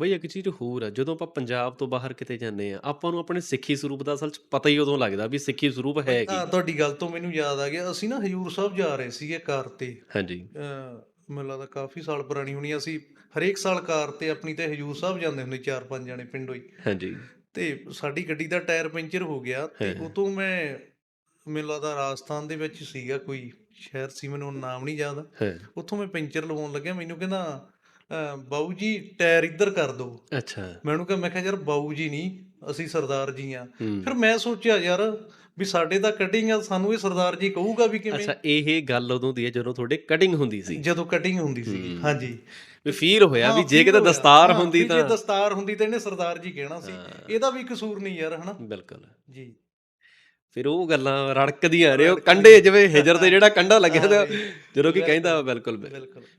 ਬਈ ਇੱਕ ਚੀਜ਼ ਹੋਰ ਆ ਜਦੋਂ ਆਪਾਂ ਪੰਜਾਬ ਤੋਂ ਬਾਹਰ ਕਿਤੇ ਜਾਂਦੇ ਆ ਆਪਾਂ ਨੂੰ ਆਪਣੇ ਸਿੱਖੀ ਸਰੂਪ ਦਾ ਅਸਲ 'ਚ ਪਤਾ ਹੀ ਉਦੋਂ ਲੱਗਦਾ ਵੀ ਸਿੱਖੀ ਸਰੂਪ ਹੈ ਕੀ। ਹਾਂ ਤੁਹਾਡੀ ਗੱਲ ਤੋਂ ਮੈਨੂੰ ਯਾਦ ਆ ਗਿਆ ਅਸੀਂ ਨਾ ਹਜੂਰ ਸਾਹਿਬ ਜਾ ਰਹੇ ਸੀਗੇ ਕਾਰ ਤੇ। ਹਾਂਜੀ। ਮੈਨੂੰ ਲੱਗਦਾ ਕਾਫੀ ਸਾਲ ਪੁਰਾਣੀ ਹੋਣੀ ਅਸੀਂ ਹਰੇਕ ਸਾਲ ਕਾਰ ਤੇ ਆਪਣੀ ਤੇ ਹਜੂਰ ਸਾਹਿਬ ਜਾਂਦੇ ਹੁੰਦੇ ਚਾਰ ਪੰਜ ਜਣੇ ਪਿੰਡੋਂ ਹੀ। ਹਾਂਜੀ। ਤੇ ਸਾਡੀ ਗੱਡੀ ਦਾ ਟਾਇਰ ਪੈਂਚਰ ਹੋ ਗਿਆ ਤੇ। ਉਤੋਂ ਮੈਂ ਮੈਨੂੰ ਲੱਗਦਾ ਰਾਜਸਥਾਨ ਦੇ ਵਿੱਚ ਸੀਗਾ ਕੋਈ ਸ਼ਹਿਰ ਸੀ ਮੈਨੂੰ ਨਾਮ ਨਹੀਂ ਯਾਦ। ਉੱਥੋਂ ਮੈਂ ਪੈਂਚਰ ਲਵਾਉਣ ਲੱਗਿਆ ਮੈਨੂੰ ਕਹਿੰਦਾ ਅਹ ਬਾਊ ਜੀ ਟਾਇਰ ਇੱਧਰ ਕਰ ਦਿਓ। ਅੱਛਾ। ਮੈਂ ਉਹਨੂੰ ਕਿਹਾ ਮੈਂ ਕਿਹਾ ਯਾਰ ਬਾਊ ਜੀ ਨਹੀਂ ਅਸੀਂ ਸਰਦਾਰ ਜੀ ਆ। ਹੂੰ। ਫਿਰ ਮੈਂ ਸੋਚਿਆ ਯਾਰ ਵੀ ਸਾਡੇ ਤਾਂ ਕਟਿੰਗ ਆ ਸਾਨੂੰ ਇਹ ਸਰਦਾਰ ਜੀ ਕਹੂਗਾ ਵੀ ਕਿਵੇਂ? ਅੱਛਾ ਇਹ ਗੱਲ ਉਦੋਂ ਦੀ ਹੈ ਜਦੋਂ ਤੁਹਾਡੇ ਕਟਿੰਗ ਹੁੰਦੀ ਸੀ। ਜਦੋਂ ਕਟਿੰਗ ਹੁੰਦੀ ਸੀ। ਹਾਂਜੀ। ਵੀ ਫੀਲ ਹੋਇਆ ਵੀ ਹਾਂ, ਜੇ feel ਕਿਤੇ ਹੋਇਆ। ਦਸਤਾਰ ਹਾਂ, ਹੁੰਦੀ ਵੀ ਤਾਂ ਜੇ ਦਸਤਾਰ ਹੁੰਦੀ ਤਾਂ ਇਹਨੇ ਸਰਦਾਰ ਜੀ ਕਹਿਣਾ ਸੀ। ਇਹਦਾ ਵੀ ਕਸੂਰ ਨਹੀਂ ਯਾਰ ਹਨਾ? ਬਿਲਕੁਲ। ਜੀ। ਫਿਰ ਉਹ ਗੱਲਾਂ ਰੜਕਦੀਆਂ ਰਹੇ ਉਹ। ਕੰਡੇ ਜਿਵੇਂ ਹਿਜਰ ਤੇ ਜਿਹੜਾ ਕੰਡਾ ਲੱਗਿਆ ਤਾਂ ਜਦੋਂ ਕਿ ਕਹਿੰਦਾ ਬਿਲਕੁਲ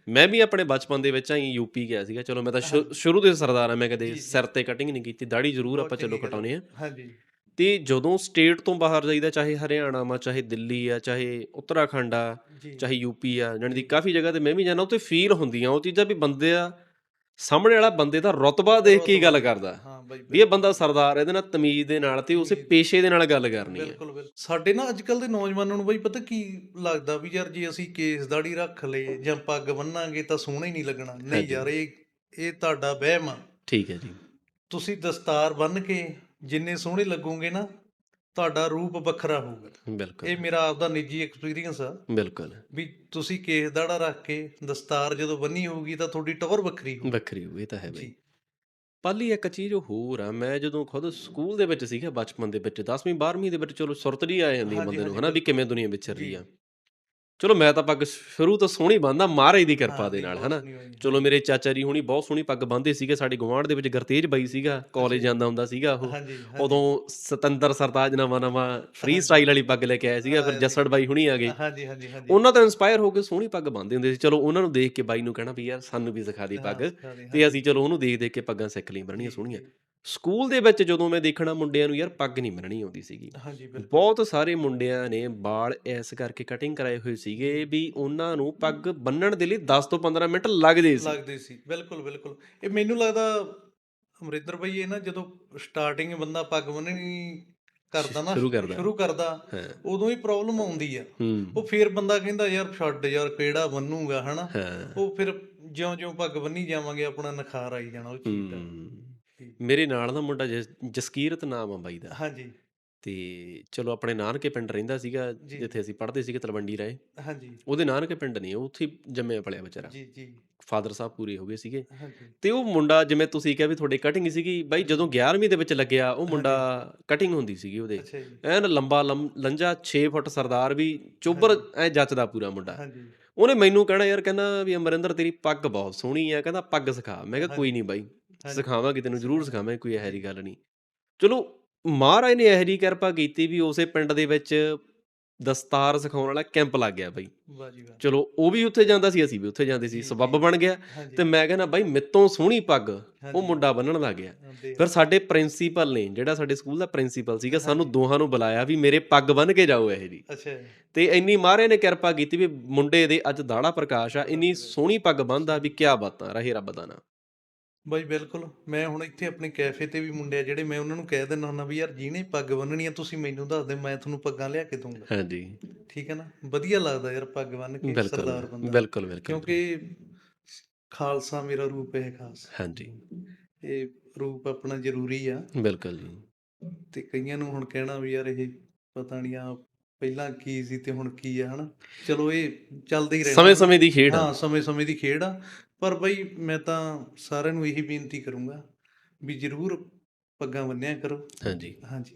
ਮੈਂ। ਵੀ ਆਪਣੇ ਬਚਪਨ ਦੇ ਵਿੱਚ ਆਈ ਯੂਪੀ ਗਿਆ ਸੀਗਾ। ਚਲੋ ਮੈਂ ਤਾਂ ਸ਼ੁਰੂ ਦੇ ਸਰਦਾਰ ਆ ਮੈਂ ਕਦੇ। ਸਿਰ ਤੇ ਕਟਿੰਗ ਨਹੀਂ ਕੀਤੀ ਦਾੜੀ ਜ਼ਰੂਰ ਆਪਾਂ ਚਲੋ ਕਟਾਉਨੇ ਆ। ਹਾਂਜੀ ਤੇ ਜਦੋਂ ਸਟੇਟ ਤੋਂ ਬਾਹਰ ਜਾਈਦਾ ਚਾਹੇ ਹਰਿਆਣਾ ਮਾ ਚਾਹੇ ਦਿੱਲੀ ਆ ਚਾਹੇ ਉੱਤਰਾਖੰਡ ਆ ਚਾਹੇ ਯੂਪੀ ਆ ਜਾਣੀ ਦੀ ਕਾਫੀ ਜਗ੍ਹਾ ਤੇ ਮੈਂ ਵੀ ਜਾਣਾ ਉੱਥੇ ਫੀਲ ਹੁੰਦੀਆਂ ਉਹ ਚੀਜ਼ਾਂ ਵੀ ਬੰਦੇ ਆ ਸਾਹਮਣੇ ਵਾਲਾ ਬੰਦੇ ਦਾ ਰਤਬਾ ਦੇਖ ਕੇ ਹੀ ਗੱਲ ਕਰਦਾ। ਵੀ ਇਹ ਬੰਦਾ ਸਰਦਾਰ ਇਹਦੇ ਨਾਲ ਤਮੀਜ਼ ਦੇ ਨਾਲ ਤੇ ਉਸੇ ਪੇਸ਼ੇ ਦੇ ਨਾਲ ਗੱਲ ਕਰਨੀ ਹੈ। ਬਿਲਕੁਲ ਬਿਲਕੁਲ। ਸਾਡੇ ਨਾ ਅੱਜ ਕੱਲ ਦੇ ਨੌਜਵਾਨਾਂ ਨੂੰ ਬਈ ਪਤਾ ਕੀ ਲੱਗਦਾ ਵੀ ਯਾਰ ਜੇ ਅਸੀਂ ਕੇਸ ਦਾੜੀ ਰੱਖ ਲਏ ਜਾਂ ਪੱਗ ਬੰਨਾਂਗੇ ਤਾਂ ਸੋਹਣਾ ਹੀ ਨਹੀਂ ਲੱਗਣਾ। ਨਹੀਂ। ਯਾਰ ਇਹ ਇਹ ਤੁਹਾਡਾ ਵਹਿਮ ਆ। ਠੀਕ ਹੈ ਜੀ। ਤੁਸੀਂ ਦਸਤਾਰ ਬੰਨ ਕੇ ਜਿੰਨੇ ਸੋਹਣੇ ਲੱਗੋਗੇ ਨਾ ਤੁਹਾਡਾ ਰੂਪ ਵੱਖਰਾ ਹੋਊਗਾ। ਬਿਲਕੁਲ। ਇਹ ਮੇਰਾ ਆਪਦਾ ਨਿੱਜੀ ਐਕਸਪੀਰੀਅੰਸ ਆ। ਬਿਲਕੁਲ। ਵੀ ਤੁਸੀਂ ਕੇਸ ਦਾੜਾ ਰੱਖ ਕੇ ਦਸਤਾਰ ਜਦੋਂ ਬੰਨੀ ਹੋਊਗੀ ਤਾਂ ਤੁਹਾਡੀ ਟੌਰ ਵੱਖਰੀ ਹੋਊਗੀ। ਵੱਖਰੀ ਇਹ ਤਾਂ ਹੈ ਬਈ। ਜੀ। ਪਾਲੀ ਇੱਕ ਚੀਜ਼ ਹੋਰ ਆ ਮੈਂ ਜਦੋਂ ਖੁਦ ਸਕੂਲ ਦੇ ਵਿੱਚ ਸੀਗਾ ਬਚਪਨ ਦੇ ਵਿੱਚ 10ਵੀਂ 12ਵੀਂ ਦੇ ਵਿੱਚ ਚਲੋ ਸੁਰਤ ਜੀ ਆ ਜਾਂਦੀ ਹੈ ਹਾਂਜੀ, ਬੰਦੇ ਨੂੰ ਹਾਂਜੀ, ਹਨਾ ਵੀ ਕਿਵੇਂ ਦੁਨੀਆ ਵਿਚਰ ਰਹੀ ਜੀ। ਆ ਚਲੋ ਮੈਂ ਤਾਂ ਪੱਗ ਸ਼ੁਰੂ ਤੋਂ ਸੋਹਣੀ ਬੰਨਦਾ ਮਹਾਰਾਜ ਦੀ ਕਿਰਪਾ ਦੇ ਨਾਲ ਹਨਾ। ਚਲੋ ਮੇਰੇ ਚਾਚਾ ਜੀ ਹੁਣੀ ਬਹੁਤ ਸੋਹਣੀ ਪੱਗ ਬੰਨਦੇ ਸੀਗੇ ਸਾਡੇ ਗੁਆਂਢ ਦੇ ਵਿੱਚ ਗਰਤੇਜ ਬਾਈ ਸੀਗਾ ਕਾਲਜ ਜਾਂਦਾ ਹੁੰਦਾ ਸੀਗਾ ਉਹ। ਉਦੋਂ ਸਤੰਦਰ ਸਰਤਾਜ ਨਵਾਂ ਨਵਾਂ ਫ੍ਰੀ ਸਟਾਈਲ ਵਾਲੀ ਪੱਗ ਲੈ ਕੇ ਆਇਆ ਸੀਗਾ ਫਿਰ ਜੱਸੜ ਬਾਈ ਹੁਣੀ ਆ ਗਏ। ਹਾਂਜੀ ਹਾਂਜੀ ਹਾਂਜੀ। ਉਹਨਾਂ ਤੋਂ ਇਨਸਪਾਇਰ ਹੋ ਕੇ ਸੋਹਣੀ ਪੱਗ ਬੰਨਦੇ ਹੁੰਦੇ ਸੀ। ਚਲੋ ਉਹਨਾਂ ਨੂੰ ਦੇਖ ਕੇ ਬਾਈ ਨੂੰ ਕਹਿਣਾ ਵੀ ਯਾਰ ਸਾਨੂੰ ਵੀ ਸਿਖਾ ਦੇ ਪੱਗ ਤੇ ਅਸੀਂ ਚਲੋ ਉਹਨੂੰ ਦੇਖ ਦੇਖ ਕੇ ਪੱਗਾਂ ਸਿੱਖ ਲਈ ਬੰਨਣੀਆਂ ਸੋਹਣੀਆਂ। ਸਕੂਲ ਦੇ ਵਿੱਚ ਜਦੋਂ ਮੈਂ ਦੇਖਣਾ ਮੁੰਡਿਆਂ ਨੂੰ ਯਾਰ ਪੱਗ ਨਹੀਂ ਬੰਨਣੀ ਆਉਂਦੀ ਸੀਗੀ। ਹਾਂਜੀ ਬਿਲਕੁਲ। ਬਹੁਤ ਸਾਰੇ ਮੁੰਡਿਆਂ ਨੇ ਵਾਲ ਐਸ ਕਰਕੇ ਕਟਿੰਗ ਕਰਾਏ ਹੋਏ ਸੀਗੇ ਵੀ ਉਹਨਾਂ ਨੂੰ ਪੱਗ ਬੰਨਣ ਦੇ ਲਈ 10 ਤੋਂ 15 ਮਿੰਟ ਲੱਗਦੇ ਸੀ। ਲੱਗਦੇ ਸੀ ਬਿਲਕੁਲ ਬਿਲਕੁਲ। ਇਹ ਮੈਨੂੰ ਲੱਗਦਾ ਅਮਰਿੰਦਰ ਭਾਈ ਇਹ ਨਾ ਜਦੋਂ ਸਟਾਰਟਿੰਗ ਬੰਦਾ ਪੱਗ ਬੰਨਣੀ ਕਰਦਾ ਨਾ ਸ਼ੁਰੂ ਕਰਦਾ। ਸ਼ੁਰੂ ਕਰਦਾ ਹਾਂ। ਉਦੋਂ ਹੀ ਪ੍ਰੋਬਲਮ ਆਉਂਦੀ ਆ। ਉਹ ਫੇਰ ਬੰਦਾ ਕਹਿੰਦਾ ਯਾਰ ਛੱਡ ਯਾਰ ਕਿਹੜਾ ਬੰਨੂਗਾ? ਹਨਾ? ਉਹ ਫਿਰ ਜਿਉਂ-ਜਿਉਂ ਪੱਗ ਬੰਨੀ ਜਾਵਾਂਗੇ ਆਪਣਾ ਨਖਾਰ ਆਈ ਜਾਣਾ ਉਹ ਚੀਜ਼ ਦਾ। ਮੇਰੇ ਨਾਲ ਦਾ ਮੁੰਡਾ ਜਸ- ਜਸਕੀਰਤ ਨਾਮ ਆ ਬਾਈ ਦਾ। ਹਾਂਜੀ। ਤੇ ਚਲੋ ਆਪਣੇ ਨਾਨਕੇ ਪਿੰਡ ਰਹਿੰਦਾ ਸੀਗਾ ਜੀ। ਜਿੱਥੇ ਅਸੀਂ ਪੜ੍ਹਦੇ ਸੀਗੇ ਤਲਵੰਡੀ ਰਾਏ। ਹਾਂਜੀ। ਉਹਦੇ ਨਾਨਕੇ ਪਿੰਡ ਨਹੀਂ ਉਹ ਉੱਥੇ ਜੰਮਿਆ ਪਲਿਆ ਵਿਚਾਰਾ। ਜੀ ਜੀ। ਫਾਦਰ ਸਾਹਿਬ ਪੂਰੇ ਹੋ ਗਏ ਸੀਗੇ। ਹਾਂਜੀ। ਤੇ ਉਹ ਮੁੰਡਾ ਜਿਵੇਂ ਤੁਸੀਂ ਕਿਹਾ ਵੀ ਤੁਹਾਡੇ ਕਟਿੰਗ ਸੀਗੀ ਬਾਈ ਜਦੋਂ 11ਵੀਂ ਦੇ ਵਿੱਚ ਲੱਗਿਆ ਉਹ ਮੁੰਡਾ ਕਟਿੰਗ ਹੁੰਦੀ ਸੀਗੀ ਉਹਦੇ। ਅੱਛਾ ਜੀ। ਐਨ ਲੰਬਾ ਲੰਮ- ਲੰਜਾ 6 ਫੁੱਟ ਸਰਦਾਰ ਵੀ ਚੋਬਰ ਐ ਜੱਚਦਾ ਪੂਰਾ ਮੁੰਡਾ। ਹਾਂਜੀ। ਉਹਨੇ ਮੈਨੂੰ ਕਹਿਣਾ ਯਾਰ ਕਹਿੰਦਾ ਵੀ ਅਮਰਿੰਦਰ ਤੇਰੀ ਪੱਗ ਬਹੁਤ ਸੋਹਣੀ ਆ ਕਹਿੰਦਾ ਪੱਗ ਸਿਖਾ। ਮੈਂ ਕਿਹਾ ਕੋਈ ਨਹੀਂ ਬਾਈ ਹਾਂਜੀ। ਸਿਖਾਵਾਂਗੇ ਤੈਨੂੰ ਜ਼ਰੂਰ ਸਿਖਾਵਾਂਗੇ ਕੋਈ ਇਹੋ ਜਿਹੀ ਗੱਲ ਨਹੀਂ। ਚਲੋ ਮਹਾਰਾਜ ਨੇ ਇਹੋ ਜਿਹੀ ਕਿਰਪਾ ਕੀਤੀ ਵੀ ਉਸੇ ਪਿੰਡ ਦੇ ਵਿੱਚ ਦਸਤਾਰ ਸਿਖਾਉਣ ਵਾਲਾ ਕੈਂਪ ਲੱਗ ਗਿਆ ਬਾਈ। ਵਾਹ ਜੀ ਵਾਹ। ਚਲੋ ਉਹ ਵੀ ਉੱਥੇ ਜਾਂਦਾ ਸੀ ਅਸੀਂ ਵੀ ਉੱਥੇ ਜਾਂਦੇ ਸੀ ਸਬੱਬ। ਬਣ ਗਿਆ। ਤੇ ਮੈਂ ਕਹਿੰਦਾ ਬਾਈ ਮਿੱਤੋਂ ਸੋਹਣੀ ਪੱਗ ਉਹ। ਮੁੰਡਾ ਬੰਨਣ ਲੱਗ ਗਿਆ। ਫਿਰ ਸਾਡੇ ਪ੍ਰਿੰਸੀਪਲ ਨੇ ਜਿਹੜਾ ਸਾਡੇ ਸਕੂਲ ਦਾ ਪ੍ਰਿੰਸੀਪਲ ਸੀਗਾ ਸਾਨੂੰ ਦੋਹਾਂ ਨੂੰ ਬੁਲਾਇਆ ਵੀ ਮੇਰੇ ਪੱਗ ਬੰਨ ਕੇ ਜਾਓ ਇਹ ਜੀ ਅੱਛਾ। ਤੇ ਇੰਨੀ ਮਹਾਰਾਜ ਨੇ ਕਿਰਪਾ ਕੀਤੀ ਵੀ ਮੁੰਡੇ ਦੇ ਅੱਜ ਦਾੜਾ ਪ੍ਰਕਾਸ਼ ਆ ਇੰਨੀ ਸੋਹਣੀ ਪੱਗ ਬੰਨਦਾ ਵੀ ਕਿਆ ਬਾਤਾਂ ਰਹੇ ਰੱਬ ਦਾ ਨਾਮ। ਬਾਈ ਬਿਲਕੁਲ ਮੈਂ ਹੁਣ ਇੱਥੇ ਆਪਣੇ ਕੈਫੇ ਤੇ ਵੀ ਮੁੰਡੇ ਆ ਜਿਹੜੇ ਮੈਂ ਉਹਨਾਂ ਨੂੰ ਕਹਿ ਦਿੰਦਾ ਹੁੰਦਾ ਵੀ ਯਾਰ ਜਿਹਨੇ ਪੱਗ ਬੰਨਣੀ ਆ ਤੁਸੀਂ ਮੈਨੂੰ ਦੱਸ ਦੇ ਮੈਂ ਤੁਹਾਨੂੰ ਪੱਗਾਂ ਲਿਆ ਕੇ ਦੂੰਗਾ ਹਾਂਜੀ। ਠੀਕ ਹੈ ਨਾ? ਵਧੀਆ ਲੱਗਦਾ ਯਾਰ ਪੱਗ ਬੰਨ ਕੇ ਸਰਦਾਰ ਬੰਦਾ। ਬਿਲਕੁਲ ਬਿਲਕੁਲ। ਕਿਉਂਕਿ ਖਾਲਸਾ ਮੇਰਾ ਰੂਪ ਹੈ ਖਾਸ। ਹਾਂਜੀ। ਇਹ ਰੂਪ ਆਪਣਾ ਜ਼ਰੂਰੀ ਆ। ਬਿਲਕੁਲ ਜੀ। ਤੇ ਕਈਆਂ ਨੂੰ ਹੁਣ ਕਹਿਣਾ ਵੀ ਯਾਰ ਇਹ ਪਤਾ ਨਹੀਂ ਆ ਪਹਿਲਾਂ ਕੀ ਸੀ ਤੇ ਹੁਣ ਕੀ ਆ ਹਨਾ? ਚਲੋ ਇਹ ਚੱਲਦਾ ਹੀ ਰਹਿਣਾ। ਸਮੇਂ ਸਮੇਂ ਦੀ ਖੇਡ ਆ। ਹਾਂ ਸਮੇਂ ਸਮੇਂ ਦੀ ਖੇਡ ਆ। ਪਰ ਬਈ ਮੈਂ ਤਾਂ ਸਾਰਿਆਂ ਨੂੰ ਇਹੀ ਬੇਨਤੀ ਕਰੂੰਗਾ ਵੀ ਜ਼ਰੂਰ ਪੱਗਾਂ ਬੰਨਿਆ ਕਰੋ। ਹਾਂਜੀ। ਹਾਂਜੀ।